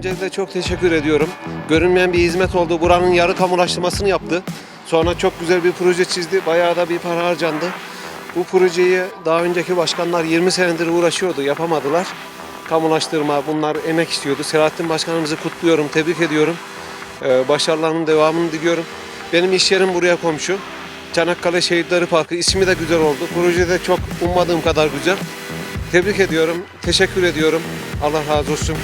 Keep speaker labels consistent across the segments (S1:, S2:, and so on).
S1: Öncelikle çok teşekkür ediyorum. Görünmeyen bir hizmet oldu. Buranın yarı kamulaştırmasını yaptı. Sonra çok güzel bir proje çizdi. Bayağı da bir para harcandı. Bu projeyi daha önceki başkanlar 20 senedir uğraşıyordu. Yapamadılar. Kamulaştırma bunlar emek istiyordu. Selahattin Başkanımızı kutluyorum, tebrik ediyorum. Ee, başarılarının devamını diliyorum. Benim iş yerim buraya komşu. Çanakkale Şehitleri Parkı ismi de güzel oldu. Proje de çok ummadığım kadar güzel. Tebrik ediyorum, teşekkür ediyorum. Allah razı olsun.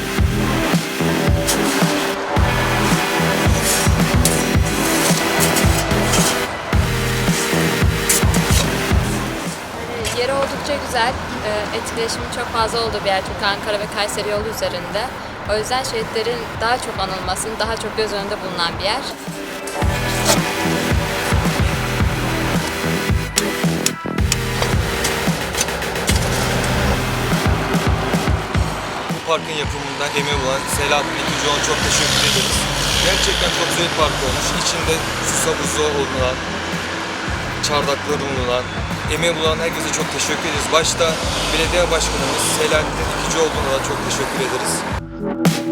S2: Yeri oldukça güzel. Ee, Etkileşimi çok fazla olduğu bir yer çünkü Ankara ve Kayseri yolu üzerinde. O yüzden şehitlerin daha çok anılmasını, daha çok göz önünde bulunan bir yer.
S3: Bu parkın yapımında emeği olan Selahattin Ekicoğlu'na çok teşekkür ederiz. Gerçekten çok güzel bir park olmuş. İçinde sus havuzu bulunan, çardakları bulunan, emeği bulan herkese çok teşekkür ederiz. Başta belediye başkanımız Selahattin Ekicioğlu'na da çok teşekkür ederiz.